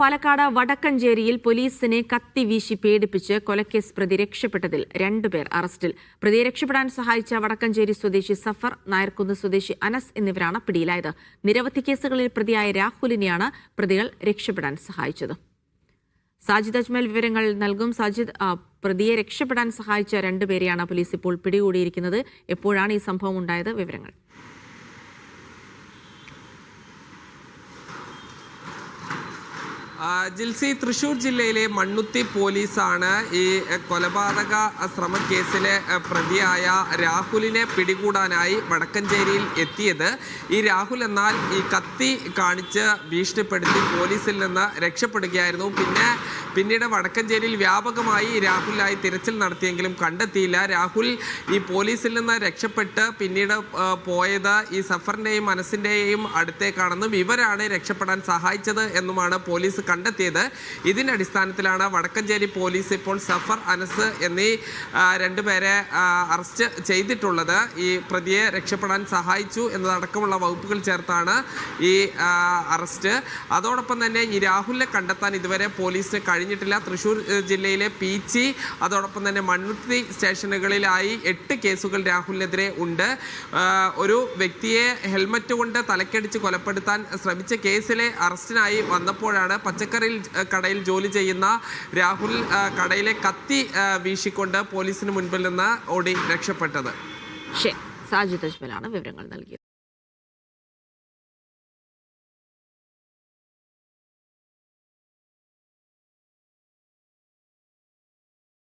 പാലക്കാട് വടക്കഞ്ചേരിയിൽ പോലീസിനെ കത്തി വീശി പേടിപ്പിച്ച് കൊലക്കേസ് പ്രതി രക്ഷപ്പെട്ടതിൽ രണ്ടുപേർ അറസ്റ്റിൽ. പ്രതിയെ രക്ഷപ്പെടാൻ സഹായിച്ച വടക്കഞ്ചേരി സ്വദേശി സഫർ നായർക്കുന്ന് സ്വദേശി അനസ് എന്നിവരാണ് പിടിയിലായത്. നിരവധി കേസുകളിൽ പ്രതിയായ രാഹുലിനെയാണ് പ്രതികൾ രക്ഷപ്പെടാൻ സഹായിച്ചത്. സാജിദ് അജ്മൽ വിവരങ്ങൾ നൽകും. സാജിദ് പ്രതിയെ രക്ഷപ്പെടാൻ സഹായിച്ച രണ്ടുപേരെയാണ് പോലീസ് ഇപ്പോൾ പിടികൂടിയിരിക്കുന്നത്. എപ്പോഴാണ് ഈ സംഭവം ഉണ്ടായത്? വിവരങ്ങൾ. ജിൽസി തൃശ്ശൂർ ജില്ലയിലെ മണ്ണുത്തി പോലീസാണ് ഈ കൊലപാതക ശ്രമക്കേസിലെ പ്രതിയായ രാഹുലിനെ പിടികൂടാനായി വടക്കഞ്ചേരിയിൽ എത്തിയത്. ഈ രാഹുൽ എന്നാൽ ഈ കത്തി കാണിച്ച് ഭീഷണിപ്പെടുത്തി പോലീസിൽ നിന്ന് രക്ഷപ്പെടുകയായിരുന്നു. പിന്നെ പിന്നീട് വടക്കഞ്ചേരിയിൽ വ്യാപകമായി രാഹുലിനായി തിരച്ചിൽ നടത്തിയെങ്കിലും കണ്ടെത്തിയില്ല. രാഹുൽ ഈ പോലീസിൽ നിന്ന് രക്ഷപ്പെട്ട് പിന്നീട് പോയത് ഈ സഫറിന്റെയും മനസ്സിന്റെയും അടുത്തേക്കാണെന്നും ഇവരാണ് രക്ഷപ്പെടാൻ സഹായിച്ചത് എന്നുമാണ് പോലീസ് കണ്ടെത്തിയത്. ഇതിന്റെ അടിസ്ഥാനത്തിലാണ് വടക്കഞ്ചേരി പോലീസ് ഇപ്പോൾ സഫർ അനസ് എന്നീ രണ്ടുപേരെ അറസ്റ്റ് ചെയ്തിട്ടുള്ളത്. ഈ പ്രതിയെ രക്ഷപ്പെടാൻ സഹായിച്ചു എന്നതടക്കമുള്ള വകുപ്പുകൾ ചേർത്താണ് ഈ അറസ്റ്റ്. അതോടൊപ്പം തന്നെ ഈ രാഹുലിനെ കണ്ടെത്താൻ ഇതുവരെ പോലീസിന് കഴിഞ്ഞിട്ടില്ല. തൃശ്ശൂർ ജില്ലയിലെ പീച്ചി അതോടൊപ്പം തന്നെ മണ്ണുത്തി സ്റ്റേഷനുകളിലായി എട്ട് കേസുകൾ രാഹുലിനെതിരെ ഉണ്ട്. ഒരു വ്യക്തിയെ ഹെൽമറ്റ് കൊണ്ട് തലക്കടിച്ച് കൊലപ്പെടുത്താൻ ശ്രമിച്ച കേസിലെ അറസ്റ്റിനായി വന്നപ്പോഴാണ് പച്ചക്കറിയിൽ കടയിൽ ജോലി ചെയ്യുന്ന രാഹുൽ കടയിലെ കത്തി വീശിക്കൊണ്ട് പോലീസിന് മുൻപിൽ നിന്ന് ഓടി രക്ഷപ്പെട്ടത്. സാജിദ് അജ്മലാണ് വിവരങ്ങൾ നൽകിയത്.